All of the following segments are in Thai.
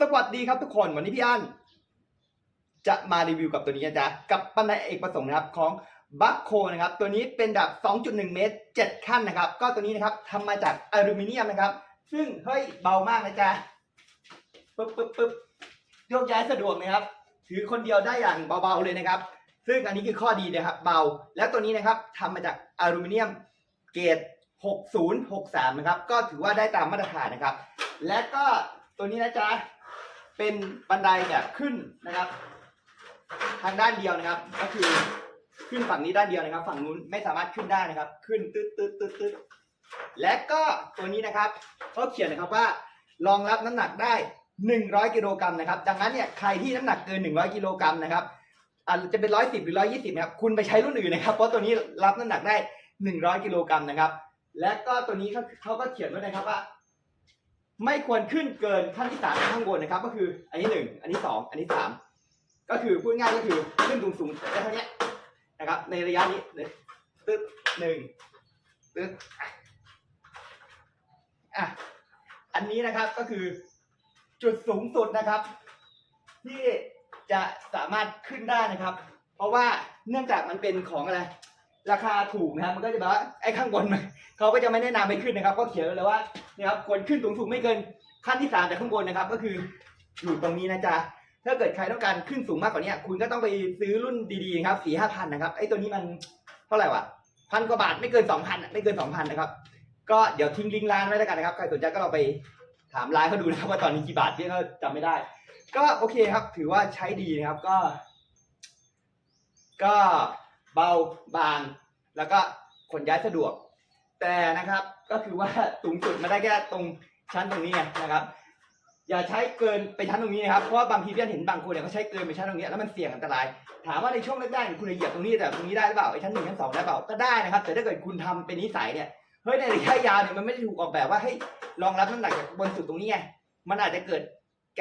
สวัสดีครับทุกคนวันนี้พี่อันจะมารีวิวกับตัวนี้นะจ๊ะกับปันไดเอกประสงค์นะครับของบัคโคนะครับ ตัวนี้เป็นดับ2.1 เมตร 7 ขั้นนะครับ ก็ตัวนี้นะครับทำมาจากอลูมิเนียมนะครับ ซึ่งเฮ้ยเบามากนะจ๊ะปึ๊บปึ๊บปึ๊บโยกย้ายสะดวกนะครับ ถือคนเดียวได้อย่างเบาๆเลยนะครับ ซึ่งอันนี้คือข้อดีนะครับ เบา และตัวนี้นะครับทำมาจากอลูมิเนียมเกรด6063 นะครับ ก็ถือว่าได้ตามมาตรฐานนะครับ และก็ตัวนี้นะจ๊ะ เป็นบันไดแบบขึ้นนะครับ ทางด้านเดียวนะครับ ก็คือขึ้นฝั่งนี้ด้านเดียวนะครับ ฝั่งนู้นไม่สามารถขึ้นได้นะครับ ขึ้นตึ๊ดตึ๊ดตึ๊ดตึ๊ดและก็ตัวนี้นะครับเขาเขียนนะครับว่ารองรับน้ำหนักได้ 100กิโลกรัมนะครับ ดังนั้นเนี่ยใครที่น้ำหนักเกิน 100กิโลกรัมนะครับอาจจะเป็น 110 หรือ 120นะครับคุณไปใช้รุ่นอื่นนะครับ เพราะตัวนี้รับน้ำหนักได้ 100กิโลกรัมนะครับ และก็ตัวนี้เขาเขาก็เขียนไว้นะครับว่า ไม่ควรขึ้นเกินขั้นที่สามข้างบนนะครับ ก็คืออันนี้หนึ่งอันนี้สองอันนี้สามก็คือพูดง่ายก็คือขึ้นสูงสูงได้เท่านี้นะครับ ในระยะนี้เลยตึ๊ดหนึ่งตึ๊ดอะอันนี้นะครับก็คือจุดสูงสุดนะครับ ที่จะสามารถขึ้นได้นะครับ เพราะว่าเนื่องจากมันเป็นของอะไร ราคาถูกนะครับมันก็จะแบบว่าไอ้ข้างบนมันเขาก็จะไม่แนะนำให้ขึ้นนะครับ ก็เขียนเลยว่าเนี่ยครับควรขึ้นสูงสุดไม่เกินขั้นที่สามจากข้างบนนะครับ ก็คืออยู่ตรงนี้นะจ๊ะถ้าเกิดใครต้องการขึ้นสูงมากกว่านี้คุณก็ต้องไปซื้อรุ่นดีๆครับสี่ห้าพันนะครับไอ้ตัวนี้มันเท่าไหร่วะพันกว่าบาทไม่เกินสองพันไม่เกินสองพันนะครับ ก็เดี๋ยวทิ้งลิงก์ร้านไว้แล้วกันนะครับใครสนใจก็เราไปถามร้านเขาดูนะครับว่าตอนนี้กี่บาทที่เขาจำไม่ได้ ก็โอเคครับ ถือว่าใช้ดีนะครับก็ ก็ เบาบาง แล้วก็ขนย้ายสะดวก แต่นะครับก็คือว่าสูงสุดมาได้แค่ตรงชั้นตรงนี้ไงนะครับ อย่าใช้เกินไปชั้นตรงนี้นะครับเพราะว่าบางทีพี่เห็นบางคนเนี่ยเขาใช้เกินไปชั้นตรงนี้แล้วมันเสี่ยงอันตราย ถามว่าในช่วงแรกๆคุณจะเหยียบตรงนี้แต่ตรงนี้ได้หรือเปล่าไอ้ชั้นหนึ่งชั้นสองได้เปล่าก็ได้นะครับ แต่ถ้าเกิดคุณทำเป็นนิสัยเนี่ยเฮ้ยในระยะยาวเนี่ยมันไม่ได้ถูกออกแบบว่าให้รองรับน้ำหนักจากบนสุดตรงนี้ไงมันอาจจะเกิด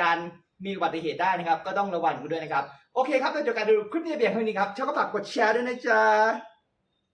การมีอุบัติเหตุได้นะครับ ก็ต้องระวังกันด้วยนะครับ โอเคครับเราจะกันดูคลิปนี้เบียงเท่านี้ครับชอบก็ฝากกดแชร์ด้วยนะจ๊ะ